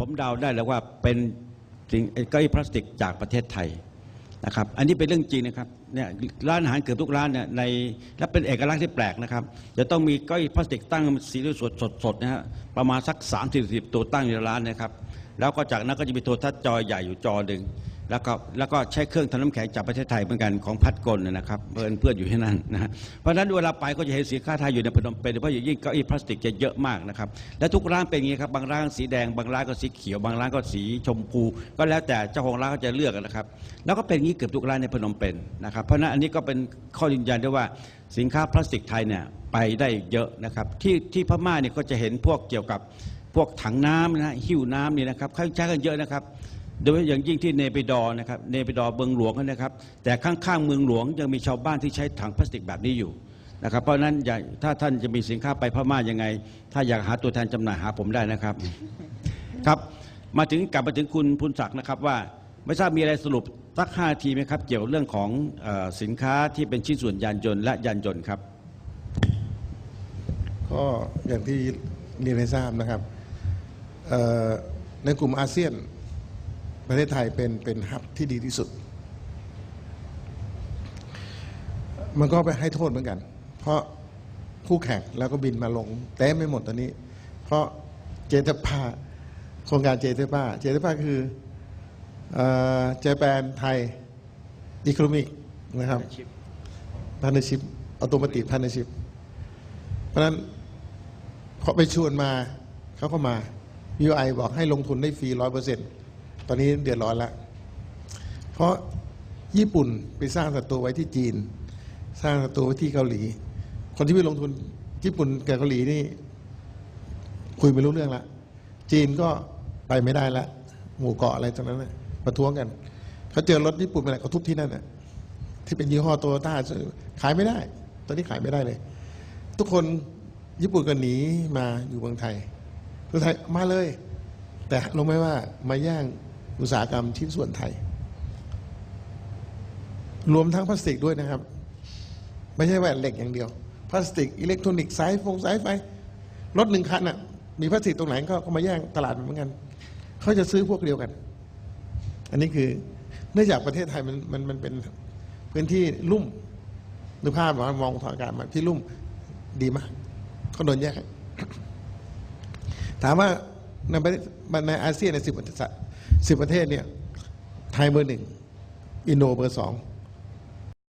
ผมเดาได้แล้วว่าเป็นสิ่งก้อยพลาสติกจากประเทศไทยนะครับ อันนี้เป็นเรื่องจริงนะครับเนี่ยร้านอาหารเกือบทุกร้านเนี่ยในและเป็นเอกลักษณ์ที่แปลกนะครับจะต้องมีก้อยพลาสติกตั้งสีสดสดสดนะฮะประมาณสัก3 0 4ตัวตั้งในร้านนะครับ แล้วก็จากนั้นก็จะมีโทรทัศน์จอใหญ่อยู่จอหนึ่ง แล้วก็แล้วก็ใช้เครื่องทำน้ำแข็งจากประเทศไทยเหมือนกันของพัดกลนะครับเพื่อนเพื่อนอยู่ที่นั่นนะเพราะฉะนั้นเวลาไปก็จะเห็นสินค้าไทยอยู่ในพนมเปญโดยเฉพาะอย่างยิ่งเก้าอี้พลาสติกจะเยอะมากนะครับและทุกร้านเป็นอย่างนี้ครับบางร้านสีแดงบางร้านก็สีเขียว บางร้านก็สีชมพู ก็แล้วแต่เจ้าของร้านก็จะเลือกนะครับ แล้วก็เป็นอย่างนี้เกือบทุกร้านในพนมเปญนะครับเพราะฉะนั้นอันนี้ก็เป็นข้อยืนยันได้ว่าสินค้าพลาสติกไทยเนี่ยไปได้เยอะนะครับที่ที่พม่าเนี่ยก็จะเห็นพวกเกี่ยวกับพวกถังน้ำนะฮะหิ้วน้ำนี่นะครับเขาใช้กันเยอะนะครับ โดยเฉพาะอย่างยิ่งที่เนปิดอนะครับเนปิดอเมืองหลวงนะครับ แต่ข้างๆเมืองหลวงยังมีชาวบ้านที่ใช้ถังพลาสติกแบบนี้อยู่นะครับเพราะนั้นอย่าถ้าท่านจะมีสินค้าไปพม่ายังไง ถ้าอยากหาตัวแทนจำหน่ายหาผมได้นะครับครับ มาถึงกลับมาถึงคุณพุนศักดิ์นะครับว่าไม่ทราบมีอะไรสรุปสักห้าทีไหมครับ เกี่ยวเรื่องของอสินค้าที่เป็นชิ้นส่วนยานยนต์และยานยนต์ครับ ก็อย่างที่เรียนให้ทราบนะครับในกลุ่มอาเซียน ประเทศไทยเป็นเป็นฮับที่ดีที่สุด มันก็ไปให้โทษเหมือนกัน เพราะคู่แข่งแล้วก็บินมาลงเต็มไม่หมดตอนนี้ เพราะเจตพาโครงการเจตพาเจตพาคือเจแปนไทยอีโคโนมิกนะครับพาร์เนชิพอัตโนมัติพาร์เนชิพเพราะฉะนั้นพอไปชวนมาเขาก็มา UI บอกให้ลงทุนได้ฟรีร้อยเปอร์เซ็นต ตอนนี้เดือดร้อนแล้วเพราะญี่ปุ่นไปสร้างศัตรูไว้ที่จีน สร้างศัตรูไว้ที่เกาหลี คนที่ไปลงทุนญี่ปุ่นกับเกาหลีนี่ คุยไม่รู้เรื่องละจีนก็ไปไม่ได้ละหมู่เกาะอะไรตรงนั้นนะประท้วงกันเขาเจอรถญี่ปุ่นไปไหนก็ทุบที่นั่นน่ะที่เป็นยี่ห้อโตโยต้าขายไม่ได้ ตอนนี้ขายไม่ได้เลย ทุกคนญี่ปุ่นก็หนีมาอยู่เมืองไทยเมืองไทยมาเลย แต่รู้ไหมว่ามาแย่ง อุตสาหกรรมชิ้นส่วนไทย รวมทั้งพลาสติกด้วยนะครับ ไม่ใช่แหว่าเหล็กอย่างเดียว พลาสติก อิเล็กทรอนิกส์สายฟงสายไฟรถหนึ่งคันอะมีพลาสติกตรงไหนก็ก็มาแย่งตลาดเหมือนกัน เขาจะซื้อพวกเดียวกัน อันนี้คือเนื่องจากประเทศไทยมันมันมันเป็นพื้นที่ลุ่มดูภาพว่ามองทางอากาศมาที่ลุ่มดีมากเขาโดนแยก ถามว่าในในอาเซียนในสิบ สิบประเทศเนี่ยไทยเบอร์หนึ่งอินโดเบอร์สอง